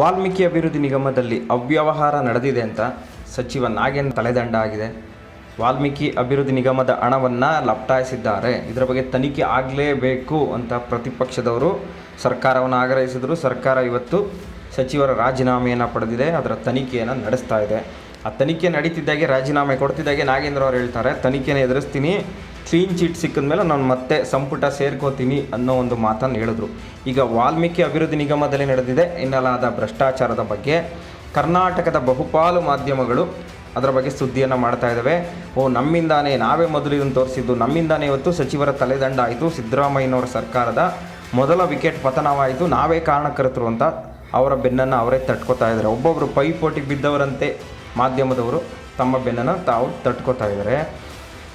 ವಾಲ್ಮೀಕಿ ಅಭಿವೃದ್ಧಿ ನಿಗಮದಲ್ಲಿ ಅವ್ಯವಹಾರ ನಡೆದಿದೆ ಅಂತ ಸಚಿವ ನಾಗೇಂದ್ರ ತಲೆದಂಡ ಆಗಿದೆ. ವಾಲ್ಮೀಕಿ ಅಭಿವೃದ್ಧಿ ನಿಗಮದ ಹಣವನ್ನು ಲಪ್ಟಾಯಿಸಿದ್ದಾರೆ ಇದರ ಬಗ್ಗೆ ತನಿಖೆ ಆಗಲೇಬೇಕು ಅಂತ ಪ್ರತಿಪಕ್ಷದವರು ಸರ್ಕಾರವನ್ನು ಆಗ್ರಹಿಸಿದರು. ಸರ್ಕಾರ ಇವತ್ತು ಸಚಿವರ ರಾಜೀನಾಮೆಯನ್ನು ಪಡೆದಿದೆ. ಅದರ ತನಿಖೆಯನ್ನು ನಡೆಸ್ತಾ ಇದೆ. ಆ ತನಿಖೆ ನಡೀತಿದ್ದಾಗೆ ರಾಜೀನಾಮೆ ಕೊಡ್ತಿದ್ದಾಗೆ ನಾಗೇಂದ್ರ ಅವರು ಹೇಳ್ತಾರೆ. ತನಿಖೆನ ಎದುರಿಸ್ತೀನಿ. ಕ್ಲೀನ್ ಚೀಟ್ ಸಿಕ್ಕಿದ ಮೇಲೆ ನಾನು ಮತ್ತೆ ಸಂಪುಟ ಸೇರ್ಕೋತೀನಿ ಅನ್ನೋ ಒಂದು ಮಾತನ್ನು ಹೇಳಿದ್ರು. ಈಗ ವಾಲ್ಮೀಕಿ ಅಭಿವೃದ್ಧಿ ನಿಗಮದಲ್ಲಿ ನಡೆದಿದೆ ಎನ್ನಲಾದ ಭ್ರಷ್ಟಾಚಾರದ ಬಗ್ಗೆ. ಕರ್ನಾಟಕದ ಬಹುಪಾಲು ಮಾಧ್ಯಮಗಳು ಅದರ ಬಗ್ಗೆ ಸುದ್ದಿಯನ್ನು ಮಾಡ್ತಾ ಇದ್ದಾವೆ ಓ, ನಮ್ಮಿಂದಾನೇ, ನಾವೇ ಮೊದಲು ಇದನ್ನು ತೋರಿಸಿದ್ದು, ನಮ್ಮಿಂದಾನೇ ಇವತ್ತು ಸಚಿವರ ತಲೆದಂಡ ಆಯಿತು, ಸಿದ್ದರಾಮಯ್ಯನವರ ಸರ್ಕಾರದ ಮೊದಲ ವಿಕೆಟ್ ಪತನವಾಯಿತು ನಾವೇ ಕಾರಣಕರ್ತರು ಅಂತ ಅವರ ಬೆನ್ನನ್ನು ಅವರೇ ತಟ್ಕೋತಾ ಇದ್ದಾರೆ ಒಬ್ಬೊಬ್ಬರು ಪೈಪೋಟಿ ಬಿದ್ದವರಂತೆ ಮಾಧ್ಯಮದವರು ತಮ್ಮ ಬೆನ್ನನ್ನು ತಾವು ತಟ್ಕೋತಾ ಇದ್ದಾರೆ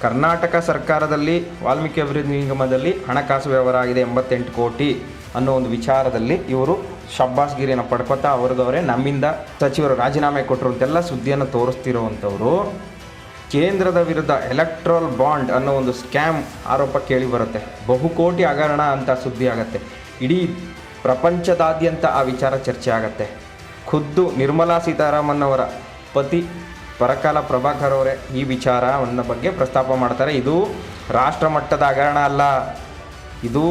ಕರ್ನಾಟಕ ಸರ್ಕಾರದಲ್ಲಿ ವಾಲ್ಮೀಕಿ ಅಭಿವೃದ್ಧಿ ನಿಗಮದಲ್ಲಿ ಹಣಕಾಸು ವ್ಯವಹಾರ ಆಗಿದೆ ಎಂಬತ್ತೆಂಟು ಕೋಟಿ ಅನ್ನೋ ಒಂದು ವಿಚಾರದಲ್ಲಿ ಇವರು ಶಬ್ಬಾಸ್ಗಿರಿಯನ್ನು ಪಡ್ಕೋತಾ ಅವ್ರದವರೇ ನಮ್ಮಿಂದ ಸಚಿವರು ರಾಜೀನಾಮೆ ಕೊಟ್ಟರು ಅಂತೆಲ್ಲ ಸುದ್ದಿಯನ್ನು ತೋರಿಸ್ತಿರೋವಂಥವ್ರು. ಕೇಂದ್ರದ ವಿರುದ್ಧ ಎಲೆಕ್ಟ್ರಲ್ ಬಾಂಡ್ ಅನ್ನೋ ಒಂದು ಸ್ಕ್ಯಾಮ್ ಆರೋಪ ಕೇಳಿ ಬರುತ್ತೆ. ಬಹುಕೋಟಿ ಹಗರಣ ಅಂತ ಸುದ್ದಿ ಆಗತ್ತೆ. ಇಡೀ ಪ್ರಪಂಚದಾದ್ಯಂತ ಆ ವಿಚಾರ ಚರ್ಚೆ ಆಗತ್ತೆ. ಖುದ್ದು ನಿರ್ಮಲಾ ಸೀತಾರಾಮನ್ ಅವರ ಪತಿ ಪರಕಾಲ ಪ್ರಭಾಕರ್ ಅವರೇ ಈ ವಿಚಾರವನ್ನು ಬಗ್ಗೆ ಪ್ರಸ್ತಾಪ ಮಾಡ್ತಾರೆ. ಇದು ರಾಷ್ಟ್ರ ಮಟ್ಟದ ಹಗರಣ ಅಲ್ಲ. ಇದು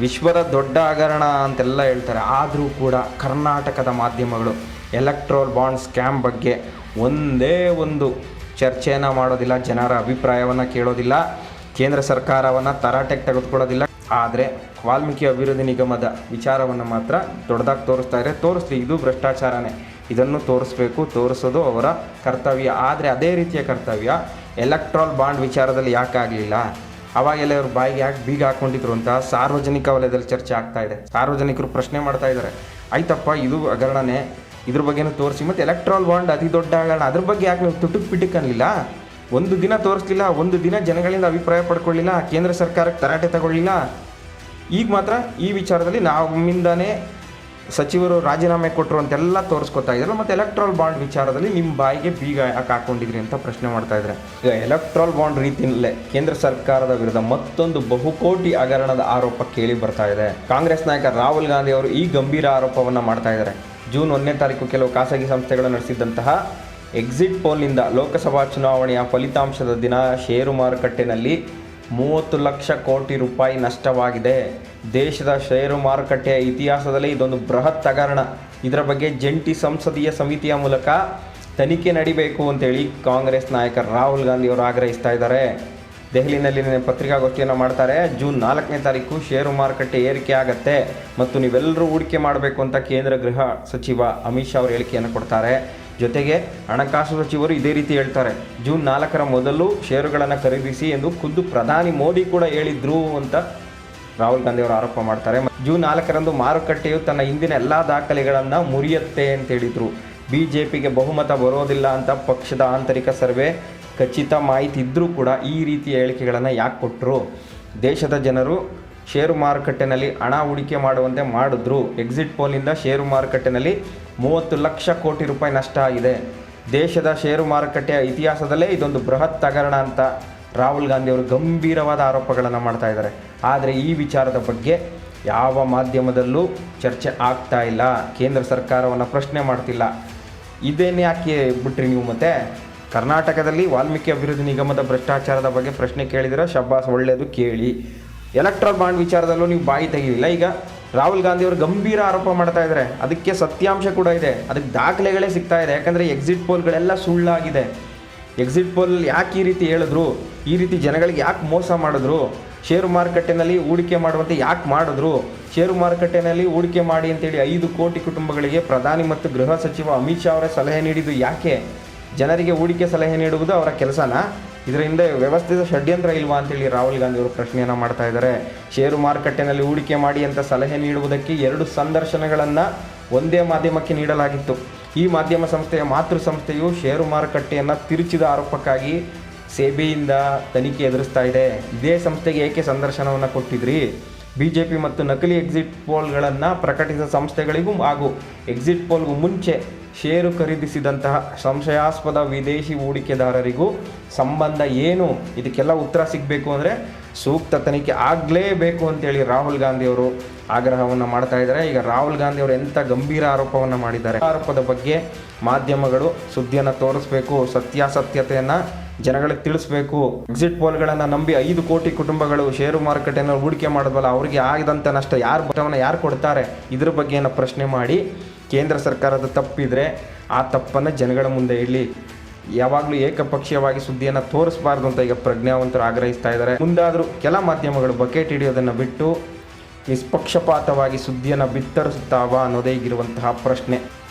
ವಿಶ್ವದ ದೊಡ್ಡ ಹಗರಣ ಅಂತೆಲ್ಲ ಹೇಳ್ತಾರೆ. ಆದರೂ ಕೂಡ ಕರ್ನಾಟಕದ ಮಾಧ್ಯಮಗಳು ಎಲೆಕ್ಟ್ರೋಲ್ ಬಾಂಡ್ ಸ್ಕ್ಯಾಮ್ ಬಗ್ಗೆ ಒಂದೇ ಒಂದು ಚರ್ಚೆಯನ್ನು ಮಾಡೋದಿಲ್ಲ. ಜನರ ಅಭಿಪ್ರಾಯವನ್ನು ಕೇಳೋದಿಲ್ಲ. ಕೇಂದ್ರ ಸರ್ಕಾರವನ್ನು ತರಾಟೆಗೆ ತೆಗೆದುಕೊಳ್ಳೋದಿಲ್ಲ. ಆದರೆ ವಾಲ್ಮೀಕಿ ಅಭಿವೃದ್ಧಿ ನಿಗಮದ ವಿಚಾರವನ್ನು ಮಾತ್ರ ದೊಡ್ಡದಾಗಿ ತೋರಿಸ್ತಾ ಇದೆ ತೋರಿಸ್ಲಿ, ಇದು ಭ್ರಷ್ಟಾಚಾರನೇ. ಇದನ್ನು ತೋರಿಸ್ಬೇಕು, ತೋರಿಸೋದು ಅವರ ಕರ್ತವ್ಯ. ಆದರೆ ಅದೇ ರೀತಿಯ ಕರ್ತವ್ಯ ಎಲೆಕ್ಟ್ರಾಲ್ ಬಾಂಡ್ ವಿಚಾರದಲ್ಲಿ ಯಾಕೆ ಆಗಲಿಲ್ಲ? ಅವಾಗೆಲ್ಲ ಇವರು ಬಾಯಿಗೆ ಯಾಕೆ ಬೀಗ ಹಾಕ್ಕೊಂಡಿದ್ರು ಅಂತ ಸಾರ್ವಜನಿಕ ವಲಯದಲ್ಲಿ ಚರ್ಚೆ ಆಗ್ತಾ ಇದೆ. ಸಾರ್ವಜನಿಕರು ಪ್ರಶ್ನೆ ಮಾಡ್ತಾ ಇದ್ದಾರೆ. ಆಯ್ತಪ್ಪ, ಇದು ಹಗರಣನೇ. ಇದ್ರ ಬಗ್ಗೆನೂ ತೋರಿಸಿ. ಮತ್ತು ಎಲೆಕ್ಟ್ರಾಲ್ ಬಾಂಡ್ ಅತಿ ದೊಡ್ಡ ಹಗರಣ. ಅದ್ರ ಬಗ್ಗೆ ಯಾಕೆ ನೀವು ತುಟುಕ್ ಒಂದು ದಿನ ತೋರಿಸ್ಲಿಲ್ಲ, ಒಂದು ದಿನ ಜನಗಳಿಂದ ಅಭಿಪ್ರಾಯ ಪಡ್ಕೊಳ್ಳಿಲ್ಲ, ಕೇಂದ್ರ ಸರ್ಕಾರಕ್ಕೆ ತರಾಟೆ ತಗೊಳ್ಳಿಲ್ಲ. ಈಗ ಮಾತ್ರ ಈ ವಿಚಾರದಲ್ಲಿ ನಮ್ಮಿಂದಾನೇ ಸಚಿವರು ರಾಜೀನಾಮೆ ಕೊಟ್ಟರು ಅಂತೆಲ್ಲ ತೋರಿಸ್ಕೊತಾ ಇದ್ರು ಮತ್ತು ಎಲೆಕ್ಟ್ರಾಲ್ ಬಾಂಡ್ ವಿಚಾರದಲ್ಲಿ ನಿಮ್ಮ ಬಾಯಿಗೆ ಬೀಗ ಯಾಕೆ ಹಾಕೊಂಡಿದ್ರಿ ಅಂತ ಪ್ರಶ್ನೆ ಮಾಡ್ತಾ ಇದ್ದಾರೆ. ಈಗ ಎಲೆಕ್ಟ್ರಾಲ್ ಬಾಂಡ್ ರೀತಿಯಲ್ಲೇ ಕೇಂದ್ರ ಸರ್ಕಾರದ ವಿರುದ್ಧ ಮತ್ತೊಂದು ಬಹುಕೋಟಿ ಹಗರಣದ ಆರೋಪ ಕೇಳಿ ಬರ್ತಾ ಇದೆ. ಕಾಂಗ್ರೆಸ್ ನಾಯಕ ರಾಹುಲ್ ಗಾಂಧಿ ಅವರು ಈ ಗಂಭೀರ ಆರೋಪವನ್ನು ಮಾಡ್ತಾ ಇದ್ದಾರೆ. ಜೂನ್ ಒಂದನೇ ತಾರೀಕು ಕೆಲವು ಖಾಸಗಿ ಸಂಸ್ಥೆಗಳು ನಡೆಸಿದ್ದಂತಹ ಎಕ್ಸಿಟ್ ಪೋಲ್ನಿಂದ ಲೋಕಸಭಾ ಚುನಾವಣೆಯ ಫಲಿತಾಂಶದ ದಿನ ಷೇರು ಮಾರುಕಟ್ಟೆನಲ್ಲಿ ಮೂವತ್ತು ಲಕ್ಷ ಕೋಟಿ ರೂಪಾಯಿ ನಷ್ಟವಾಗಿದೆ. ದೇಶದ ಷೇರು ಮಾರುಕಟ್ಟೆಯ ಇತಿಹಾಸದಲ್ಲಿ ಇದೊಂದು ಬೃಹತ್ ಹಗರಣ. ಇದರ ಬಗ್ಗೆ ಜಂಟಿ ಸಂಸದೀಯ ಸಮಿತಿಯ ಮೂಲಕ ತನಿಖೆ ನಡಿಬೇಕು ಅಂತೇಳಿ ಕಾಂಗ್ರೆಸ್ ನಾಯಕ ರಾಹುಲ್ ಗಾಂಧಿ ಅವರು ಆಗ್ರಹಿಸ್ತಾ ಇದ್ದಾರೆ. ದೆಹಲಿನಲ್ಲಿ ಪತ್ರಿಕಾಗೋಷ್ಠಿಯನ್ನು ಮಾಡ್ತಾರೆ. ಜೂನ್ ನಾಲ್ಕನೇ ತಾರೀಕು ಷೇರು ಮಾರುಕಟ್ಟೆ ಏರಿಕೆ ಆಗತ್ತೆ ಮತ್ತು ನೀವೆಲ್ಲರೂ ಹೂಡಿಕೆ ಮಾಡಬೇಕು ಅಂತ ಕೇಂದ್ರ ಗೃಹ ಸಚಿವ ಅಮಿತ್ ಶಾ ಅವರು ಹೇಳಿಕೆಯನ್ನು ಕೊಡ್ತಾರೆ. ಜೊತೆಗೆ ಹಣಕಾಸು ಸಚಿವರು ಇದೇ ರೀತಿ ಹೇಳ್ತಾರೆ. ಜೂನ್ ನಾಲ್ಕರ ಮೊದಲು ಷೇರುಗಳನ್ನು ಖರೀದಿಸಿ ಎಂದು ಖುದ್ದು ಪ್ರಧಾನಿ ಮೋದಿ ಕೂಡ ಹೇಳಿದ್ರು ಅಂತ ರಾಹುಲ್ ಗಾಂಧಿ ಅವರು ಆರೋಪ ಮಾಡ್ತಾರೆ. ಜೂನ್ ನಾಲ್ಕರಂದು ಮಾರುಕಟ್ಟೆಯು ತನ್ನ ಹಿಂದಿನ ಎಲ್ಲ ದಾಖಲೆಗಳನ್ನು ಮುರಿಯುತ್ತೆ ಅಂತ ಹೇಳಿದರು. ಬಿ ಜೆ ಪಿಗೆ ಬಹುಮತ ಬರೋದಿಲ್ಲ ಅಂತ ಪಕ್ಷದ ಆಂತರಿಕ ಸರ್ವೆ ಖಚಿತ ಮಾಹಿತಿ ಇದ್ದರೂ ಕೂಡ ಈ ರೀತಿಯ ಹೇಳಿಕೆಗಳನ್ನು ಯಾಕೆ ಕೊಟ್ಟರು ದೇಶದ ಜನರು ಷೇರು ಮಾರುಕಟ್ಟೆನಲ್ಲಿ ಹಣ ಹೂಡಿಕೆ ಮಾಡುವಂತೆ ಮಾಡಿದ್ರು. ಎಕ್ಸಿಟ್ ಪೋಲಿಂದ ಷೇರು ಮಾರುಕಟ್ಟೆನಲ್ಲಿ ಮೂವತ್ತು ಲಕ್ಷ ಕೋಟಿ ರೂಪಾಯಿ ನಷ್ಟ ಆಗಿದೆ ದೇಶದ ಷೇರು ಮಾರುಕಟ್ಟೆಯ ಇತಿಹಾಸದಲ್ಲೇ ಇದೊಂದು ಬೃಹತ್ ಹಗರಣ ಅಂತ ರಾಹುಲ್ ಗಾಂಧಿ ಅವರು ಗಂಭೀರವಾದ ಆರೋಪಗಳನ್ನು ಮಾಡ್ತಾ ಇದ್ದಾರೆ. ಆದರೆ ಈ ವಿಚಾರದ ಬಗ್ಗೆ ಯಾವ ಮಾಧ್ಯಮದಲ್ಲೂ ಚರ್ಚೆ ಆಗ್ತಾ ಇಲ್ಲ. ಕೇಂದ್ರ ಸರ್ಕಾರವನ್ನು ಪ್ರಶ್ನೆ ಮಾಡ್ತಿಲ್ಲ. ಇದೇನು ಯಾಕೆ ಬಿಟ್ರಿ ನೀವು ಮತ್ತೆ? ಕರ್ನಾಟಕದಲ್ಲಿ ವಾಲ್ಮೀಕಿ ಅಭಿವೃದ್ಧಿ ನಿಗಮದ ಭ್ರಷ್ಟಾಚಾರದ ಬಗ್ಗೆ ಪ್ರಶ್ನೆ ಕೇಳಿದರೆ? ಶಬ್ಬಾಸ್ ಒಳ್ಳೆಯದು ಕೇಳಿ. ಎಲೆಕ್ಟ್ರಲ್ ಬಾಂಡ್ ವಿಚಾರದಲ್ಲೂ ನೀವು ಬಾಯಿ ತೆಗಿಲಿಲ್ಲ ಈಗ? ರಾಹುಲ್ ಗಾಂಧಿ ಅವರು ಗಂಭೀರ ಆರೋಪ ಮಾಡ್ತಾ ಇದ್ದಾರೆ. ಅದಕ್ಕೆ ಸತ್ಯಾಂಶ ಕೂಡ ಇದೆ. ಅದಕ್ಕೆ ದಾಖಲೆಗಳೇ ಸಿಗ್ತಾ ಇದೆ. ಯಾಕಂದರೆ ಎಕ್ಸಿಟ್ ಪೋಲ್ಗಳೆಲ್ಲ ಸುಳ್ಳಾಗಿದೆ. ಎಕ್ಸಿಟ್ ಪೋಲ್ ಯಾಕೆ ಈ ರೀತಿ ಹೇಳಿದ್ರು? ಈ ರೀತಿ ಜನಗಳಿಗೆ ಯಾಕೆ ಮೋಸ ಮಾಡಿದ್ರು? ಷೇರು ಮಾರುಕಟ್ಟೆನಲ್ಲಿ ಹೂಡಿಕೆ ಮಾಡುವಂತೆ ಯಾಕೆ ಮಾಡಿದ್ರು? ಷೇರು ಮಾರುಕಟ್ಟೆನಲ್ಲಿ ಹೂಡಿಕೆ ಮಾಡಿ ಅಂತೇಳಿ ಐದು ಕೋಟಿ ಕುಟುಂಬಗಳಿಗೆ ಪ್ರಧಾನಿ ಮತ್ತು ಗೃಹ ಸಚಿವ ಅಮಿತ್ ಶಾ ಅವರೇ ಸಲಹೆ ನೀಡಿದ್ದು ಯಾಕೆ? ಜನರಿಗೆ ಹೂಡಿಕೆ ಸಲಹೆ ನೀಡುವುದು ಅವರ ಕೆಲಸನ? ಇದರ ಹಿಂದೆ ವ್ಯವಸ್ಥಿತ ಷಡ್ಯಂತ್ರ ಇಲ್ವಾ ಅಂತೇಳಿ ರಾಹುಲ್ ಗಾಂಧಿ ಅವರು ಪ್ರಶ್ನೆಯನ್ನು ಮಾಡ್ತಾ ಇದ್ದಾರೆ. ಷೇರು ಮಾರುಕಟ್ಟೆನಲ್ಲಿ ಹೂಡಿಕೆ ಮಾಡಿ ಅಂತ ಸಲಹೆ ನೀಡುವುದಕ್ಕೆ ಎರಡು ಸಂದರ್ಶನಗಳನ್ನು ಒಂದೇ ಮಾಧ್ಯಮಕ್ಕೆ ನೀಡಲಾಗಿತ್ತು. ಈ ಮಾಧ್ಯಮ ಸಂಸ್ಥೆಯ ಮಾತೃ ಸಂಸ್ಥೆಯು ಷೇರು ಮಾರುಕಟ್ಟೆಯನ್ನು ತಿರುಚಿದ ಆರೋಪಕ್ಕಾಗಿ ಸೇಬೆಯಿಂದ ತನಿಖೆ ಎದುರಿಸ್ತಾ ಇದೆ. ಇದೇ ಸಂಸ್ಥೆಗೆ ಏಕೆ ಸಂದರ್ಶನವನ್ನು ಕೊಟ್ಟಿದ್ರಿ? ಬಿ ಜೆ ಪಿ ಮತ್ತು ನಕಲಿ ಎಕ್ಸಿಟ್ ಪೋಲ್ಗಳನ್ನು ಪ್ರಕಟಿಸಿದ ಸಂಸ್ಥೆಗಳಿಗೂ ಹಾಗೂ ಎಕ್ಸಿಟ್ ಪೋಲ್ಗೂ ಮುಂಚೆ ಷೇರು ಖರೀದಿಸಿದಂತಹ ಸಂಶಯಾಸ್ಪದ ವಿದೇಶಿ ಹೂಡಿಕೆದಾರರಿಗೂ ಸಂಬಂಧ ಏನು? ಇದಕ್ಕೆಲ್ಲ ಉತ್ತರ ಸಿಗಬೇಕು ಅಂದರೆ ಸೂಕ್ತ ತನಿಖೆ ಆಗಲೇಬೇಕು ಅಂತೇಳಿ ರಾಹುಲ್ ಗಾಂಧಿಯವರು ಆಗ್ರಹವನ್ನು ಮಾಡ್ತಾ ಇದ್ದಾರೆ. ಈಗ ರಾಹುಲ್ ಗಾಂಧಿ ಅವರು ಎಂಥ ಗಂಭೀರ ಆರೋಪವನ್ನು ಮಾಡಿದ್ದಾರೆ? ಆರೋಪದ ಬಗ್ಗೆ ಮಾಧ್ಯಮಗಳು ಸುದ್ದಿಯನ್ನು ತೋರಿಸ್ಬೇಕು. ಸತ್ಯಾಸತ್ಯತೆಯನ್ನು ಜನಗಳಿಗೆ ತಿಳಿಸ್ಬೇಕು. ಎಕ್ಸಿಟ್ ಪೋಲ್ಗಳನ್ನು ನಂಬಿ ಐದು ಕೋಟಿ ಕುಟುಂಬಗಳು ಷೇರು ಮಾರುಕಟ್ಟೆಯನ್ನು ಹೂಡಿಕೆ ಮಾಡಿದ್ವಲ್ಲ ಅವರಿಗೆ ಆಗದಂಥ ನಷ್ಟ ಯಾರು ಬಟ್ಟವನ್ನು ಯಾರು ಕೊಡ್ತಾರೆ? ಇದ್ರ ಬಗ್ಗೆ ಪ್ರಶ್ನೆ ಮಾಡಿ. ಕೇಂದ್ರ ಸರ್ಕಾರದ ತಪ್ಪಿದ್ರೆ ಆ ತಪ್ಪನ್ನು ಜನಗಳ ಮುಂದೆ ಇಡಲಿ. ಯಾವಾಗಲೂ ಏಕಪಕ್ಷೀಯವಾಗಿ ಸುದ್ದಿಯನ್ನು ತೋರಿಸಬಾರ್ದು ಅಂತ ಈಗ ಪ್ರಜ್ಞಾವಂತರು ಆಗ್ರಹಿಸ್ತಾ ಇದ್ದಾರೆ. ಮುಂದಾದರೂ ಕೆಲ ಮಾಧ್ಯಮಗಳು ಬಕೆಟ್ ಹಿಡಿಯೋದನ್ನು ಬಿಟ್ಟು ನಿಷ್ಪಕ್ಷಪಾತವಾಗಿ ಸುದ್ದಿಯನ್ನು ಬಿತ್ತರಿಸುತ್ತಾವಾ ಅನ್ನೋದೇ ಈಗಿರುವಂತಹ ಪ್ರಶ್ನೆ.